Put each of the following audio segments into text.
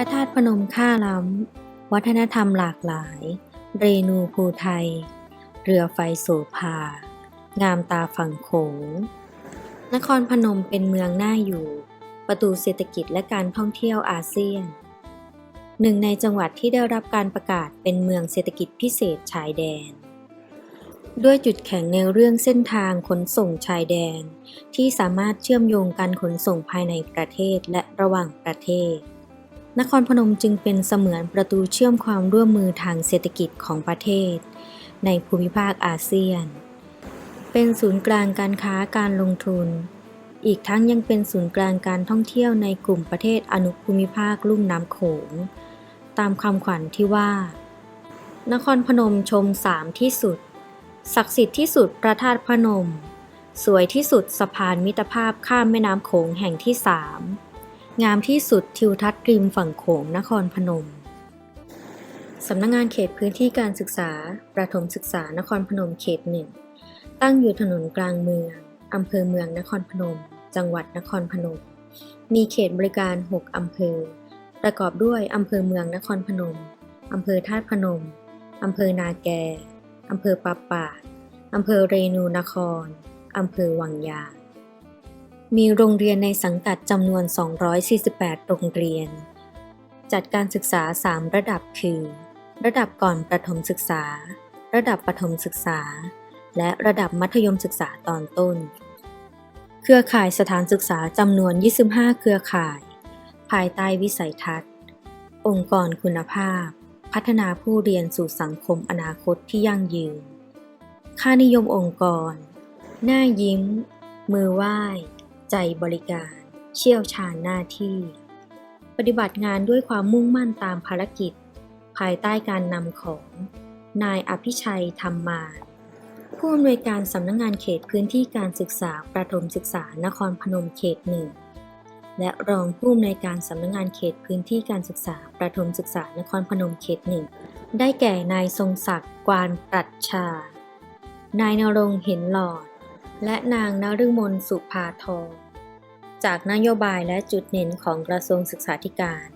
ระธาตุพนมค่าล้ำ วัฒนธรรมหลากหลาย เรนูภูไทย เรือไฟโสภา งามตาฝั่งโขง นครพนมเป็นเมืองน่าอยู่ ประตูเศรษฐกิจและการท่องเที่ยวอาเซียน หนึ่งในจังหวัดที่ได้รับการประกาศเป็นเมืองเศรษฐกิจพิเศษชายแดน ด้วยจุดแข็งในเรื่องเส้นทางขนส่งชายแดน ที่สามารถเชื่อมโยงการขนส่งภายในประเทศและระหว่างประเทศ นครพนมจึงเป็นเสมือนประตูเชื่อมความร่วมมือทางเศรษฐกิจของประเทศ ในภูมิภาคอาเซียน เป็นศูนย์กลางการค้าการลงทุน อีกทั้งยังเป็นศูนย์กลางการท่องเที่ยวในกลุ่มประเทศอนุภูมิภาคลุ่มน้ำโขง ตามคำขวัญที่ว่า นครพนมชมสามที่สุด ศักดิ์สิทธิ์ที่สุดพระธาตุพนม สวยที่สุดสะพานมิตรภาพข้ามแม่น้ำโขงแห่งที่สาม งามที่สุดทิวทัศน์ริมฝั่งโขงนครพนม สำนักงงานเขตพื้นที่การศึกษา ประถมศึกษานครพนมเขตหนึ่ง ตั้งอยู่ถนนกลางเมือง อำเภอเมืองนครพนม จังหวัดนครพนม มีเขตบริการ 6 อำเภอ ประกอบด้วยอำเภอเมืองนครพนม อำเภอธาตุพนม อำเภอนาแก อำเภอปาป่าอำเภอเรนูนคร อำเภอวังยาง มีโรงเรียนในสังกัดจำนวน 248 โรงเรียน จัดการศึกษา 3 ระดับคือ ระดับก่อนประถมศึกษา ระดับประถมศึกษา และระดับมัธยมศึกษาตอนต้น เครือข่ายสถานศึกษาจำนวน 25 เครือข่าย ภายใต้วิสัยทัศน์ องค์กรคุณภาพ พัฒนาผู้เรียนสู่สังคมอนาคตที่ยั่งยืน ค่านิยมองค์กร หน้ายิ้ม มือไหว้ ใจบริการ เชี่ยวชาญหน้าที่ ปฏิบัติงานด้วยความมุ่งมั่นตามภารกิจ ภายใต้การนำของ นายอภิชัยธรรมมาผู้อำนวยการสำนักงงานเขตพื้นที่การศึกษาประถมศึกษานครพนมเขตหนึ่งและรองผู้อำนวยการสำนักงงานเขตพื้นที่การศึกษาประถมศึกษานครพนมเขตหนึ่งได้แก่นายทรงศักดิ์กวานปรัชชา นายนรงเห็นหลอด และนางนฤมลสุภาทองจากนโยบายและจุดเน้นของกระทรวงศึกษาธิการ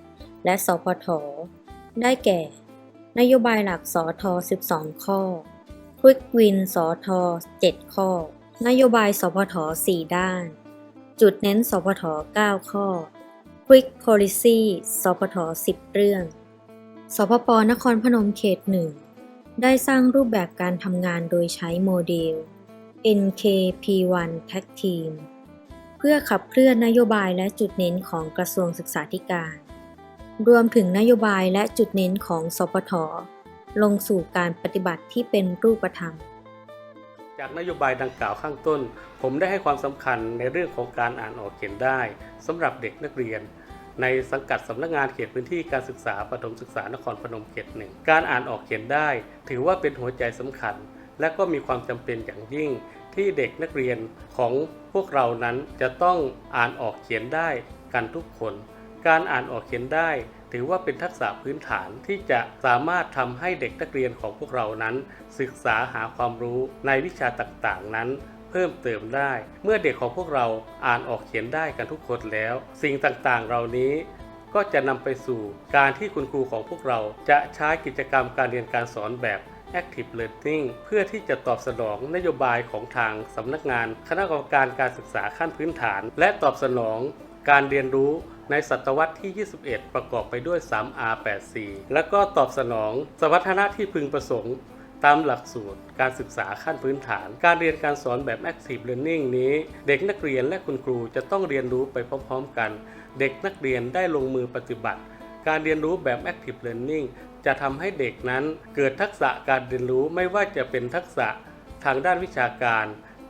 และสพท ได้แก่ นโยบายหลักสอท12 ข้อ Quick Win สอท7ข้อ นโยบายสพท 4 ด้าน จุดเน้นสพท 9 ข้อ Quick Policy สพท 10 เรื่อง สพปนครพนมเขตหนึ่งได้สร้างรูปแบบการทำงานโดยใช้โมเดล NKP1 Tag Team เพื่อขับเคลื่อนนโยบายและจุดเน้นของกระทรวงศึกษาธิการ รวมถึงนโยบายและจุดเน้นของสพทลงสู่การปฏิบัติที่เป็นรูปธรรม จากนโยบายดังกล่าวข้างต้น ผมได้ให้ความสำคัญในเรื่องของการอ่านออกเขียนได้สำหรับเด็กนักเรียนในสังกัดสำนักงานเขตพื้นที่การศึกษาประถมศึกษานครพนมเขตหนึ่ง การอ่านออกเขียนได้ ถือว่าเป็นหัวใจสำคัญ และก็มีความจำเป็นอย่างยิ่ง ที่เด็กนักเรียนของพวกเรานั้นจะต้องอ่านออกเขียนได้กันทุกคน การอ่านออกเขียนได้ ถือว่าเป็นทักษะพื้นฐานที่จะสามารถทำให้เด็กนักเรียนของพวกเรานั้น ศึกษาหาความรู้ในวิชาต่างๆนั้นเพิ่มเติมได้ เมื่อเด็กของพวกเราอ่านออกเขียนได้กันทุกคนแล้ว สิ่งต่างๆ เหล่านี้ ก็จะนำไปสู่การที่คุณครูของพวกเราจะใช้กิจกรรมการเรียนการสอนแบบ Active Learning เพื่อที่จะตอบสนองนโยบายของทางสำนักงาน คณะกรรมการการศึกษาขั้นพื้นฐาน และตอบสนองการเรียนรู้ในศตวรรษที่ 21 ประกอบไปด้วย 3R84 และก็ตอบสนองสมรรถนะที่พึงประสงค์ตามหลักสูตรการศึกษาขั้นพื้นฐาน การเรียนการสอนแบบ Active Learning นี้ เด็กนักเรียนและคุณครูจะต้องเรียนรู้ไปพร้อมๆกัน เด็กนักเรียนได้ลงมือปฏิบัติ การเรียนรู้แบบ Active Learning จะทำให้เด็กนั้นเกิดทักษะการเรียนรู้ไม่ว่าจะเป็นทักษะทางด้านวิชาการ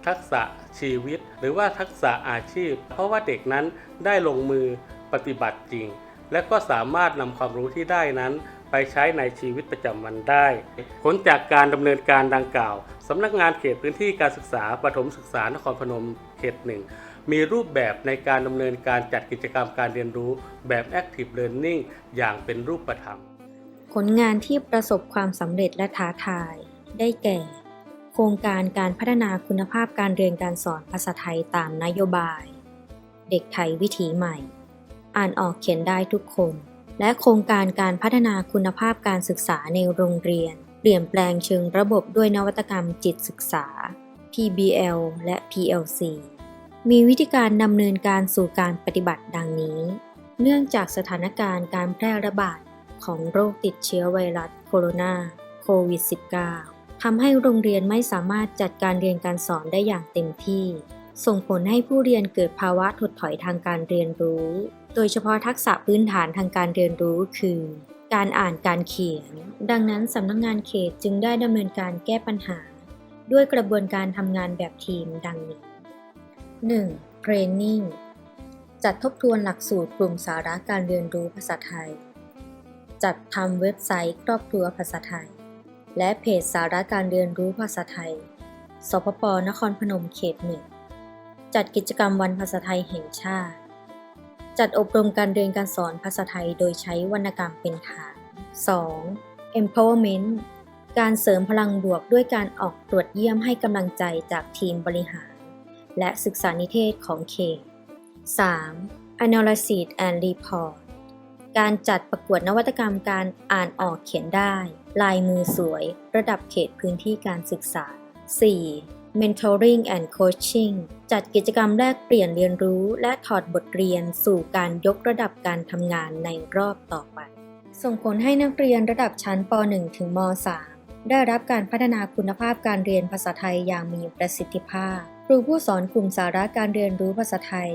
ทักษะชีวิต หรือว่าทักษะอาชีพ เพราะว่าเด็กนั้นได้ลงมือปฏิบัติจริง และก็สามารถนำความรู้ที่ได้นั้นไปใช้ในชีวิตประจำวันได้ ผลจากการดำเนินการดังกล่าวสำนักงานเขตพื้นที่การศึกษาประถมศึกษานครพนมเขตหนึ่งมีรูปแบบในการดำเนินการจัดกิจกรรมการเรียนรู้แบบ Active Learning อย่างเป็นรูปธรรม ผลงานที่ประสบความสำเร็จและท้าทาย ได้แก่ โครงการการพัฒนาคุณภาพการเรียนการสอนภาษาไทยตามนโยบาย เด็กไทยวิถีใหม่ อ่านออกเขียนได้ทุกคน และโครงการการพัฒนาคุณภาพการศึกษาในโรงเรียน เปลี่ยนแปลงเชิงระบบด้วยนวัตกรรมจิตศึกษา PBL และ PLC มีวิธีการดำเนินการสู่การปฏิบัติดังนี้ เนื่องจากสถานการณ์การแพร่ระบาด ของโรคติดเชื้อไวรัสโคโรนาโควิด -19 ทำให้โรงเรียนไม่สามารถจัดการเรียนการสอนได้อย่างเต็มที่ ส่งผลให้ผู้เรียนเกิดภาวะถดถอยทางการเรียนรู้ โดยเฉพาะทักษะพื้นฐานทางการเรียนรู้คือ การอ่านการเขียน ดังนั้นสำนักงงานเขตจึงได้ดำเนินการแก้ปัญหา ด้วยกระบวนการทำงานแบบทีมดังนี้ 1. Training จัดทบทวนหลักสูตรกลุ่มสาระการเรียนรู้ภาษาไทย จัดทำเว็บไซต์ครอบครัวภาษาไทย และเพจสาระการเรียนรู้ภาษาไทย สพปนครพนมเขตหนึ่ง จัดกิจกรรมวันภาษาไทยแห่งชาติ จัดอบรมการเรียนการสอนภาษาไทยโดยใช้วรรณกรรมเป็นฐาน 2. empowerment การเสริมพลังบวกด้วยการออกตรวจเยี่ยมให้กำลังใจจากทีมบริหาร และศึกษานิเทศของเขต 3. analysis and report การจัดประกวดนวัตกรรมการอ่านออกเขียนได้ ลายมือสวย ระดับเขตพื้นที่การศึกษา 4. mentoring and coaching จัดกิจกรรมแลกเปลี่ยนเรียนรู้และถอดบทเรียนสู่การยกระดับการทำงานในรอบต่อไป ส่งผลให้นักเรียนระดับชั้นป .1 ถึงม .3 ได้รับการพัฒนาคุณภาพการเรียนภาษาไทยอย่างมีประสิทธิภาพ ครูผู้สอนกลุ่มสาระการเรียนรู้ภาษาไทย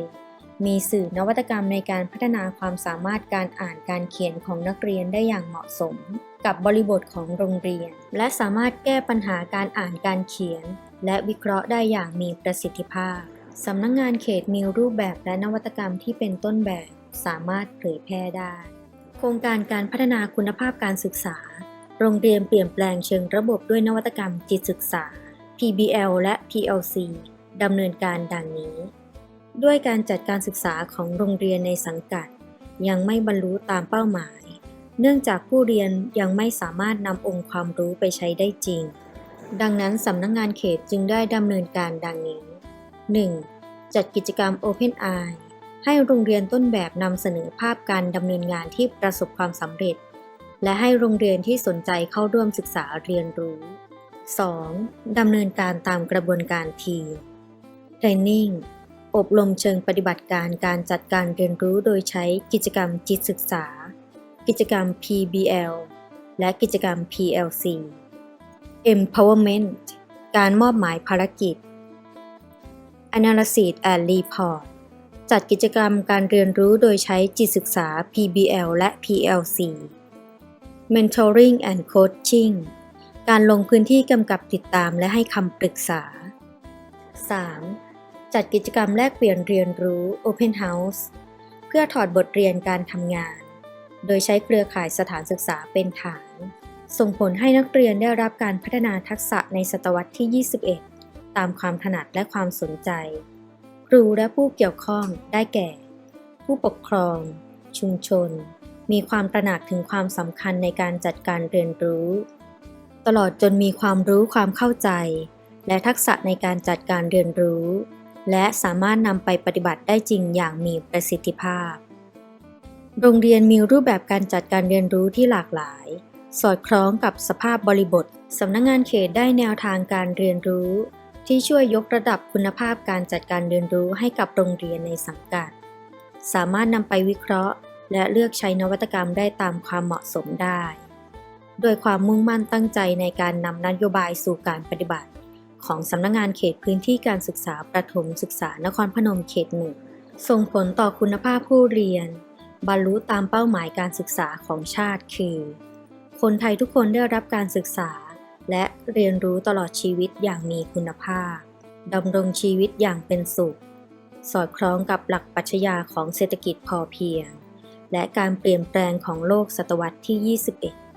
มีสื่อนวัตกรรมในการพัฒนาความสามารถการอ่านการเขียนของนักเรียนได้อย่างเหมาะสม กับบริบทของโรงเรียน และสามารถแก้ปัญหาการอ่านการเขียน และวิเคราะห์ได้อย่างมีประสิทธิภาพสำนักงงานเขตมีรูปแบบและนวัตกรรมที่เป็นต้นแบบ สามารถเผยแพร่ได้ โครงการการพัฒนาคุณภาพการศึกษา โรงเรียนเปลี่ยนแปลงเชิงระบบด้วยนวัตกรรมจิตศึกษา PBL และ PLC ดำเนินการดังนี้ ด้วยการจัดการศึกษาของโรงเรียนในสังกัด ยังไม่บรรลุตามเป้าหมาย เนื่องจากผู้เรียนยังไม่สามารถนำองค์ความรู้ไปใช้ได้จริง ดังนั้นสำนักงงานเขตจึงได้ดำเนินการดังนี้ 1. จัดกิจกรรม Open Eye ให้โรงเรียนต้นแบบนำเสนอภาพการดำเนินงานที่ประสบความสำเร็จ และให้โรงเรียนที่สนใจเข้าร่วมศึกษาเรียนรู้ 2. ดำเนินการตามกระบวนการที Training อบรมเชิงปฏิบัติการการจัดการเรียนรู้โดยใช้กิจกรรมจิตศึกษา กิจกรรม PBL และกิจกรรม PLC Empowerment การมอบหมายภารกิจ Analysis and Report จัดกิจกรรมการเรียนรู้โดยใช้จิตศึกษา PBL และ PLC Mentoring and Coaching การลงพื้นที่กำกับติดตามและให้คำปรึกษา 3. จัดกิจกรรมแลกเปลี่ยนเรียนรู้ Open House เพื่อถอดบทเรียนการทำงาน โดยใช้เครือข่ายสถานศึกษาเป็นฐาน ส่งผลให้นักเรียนได้รับการพัฒนาทักษะในศตวรรษที่ 21 ตามความถนัดและความสนใจ ครูและผู้เกี่ยวข้องได้แก่ ผู้ปกครอง ชุมชน มีความตระหนักถึงความสำคัญในการจัดการเรียนรู้ ตลอดจนมีความรู้ความเข้าใจ และทักษะในการจัดการเรียนรู้ และสามารถนำไปปฏิบัติได้จริงอย่างมีประสิทธิภาพ โรงเรียนมีรูปแบบการจัดการเรียนรู้ที่หลากหลาย สอดคล้องกับสภาพบริบทสำนักงงานเขตได้แนวทางการเรียนรู้ ที่ช่วยยกระดับคุณภาพการจัดการเรียนรู้ให้กับโรงเรียนในสังกัด สามารถนำไปวิเคราะห์ และเลือกใช้นวัตกรรมได้ตามความเหมาะสมได้ โดยความมุ่งมั่นตั้งใจในการนำนโยบายสู่การปฏิบัติ ของสำนักงงานเขตพื้นที่การศึกษาประถมศึกษานครพนมเขตหนึ่งส่งผลต่อคุณภาพผู้เรียน บรรลุตามเป้าหมายการศึกษาของชาติคือ คนไทยทุกคนได้รับการศึกษา และเรียนรู้ตลอดชีวิตอย่างมีคุณภาพดำรงชีวิตอย่างเป็นสุข สอดคล้องกับหลักปรัชญาของเศรษฐกิจพอเพียง และการเปลี่ยนแปลงของโลกศตวรรษที่ 21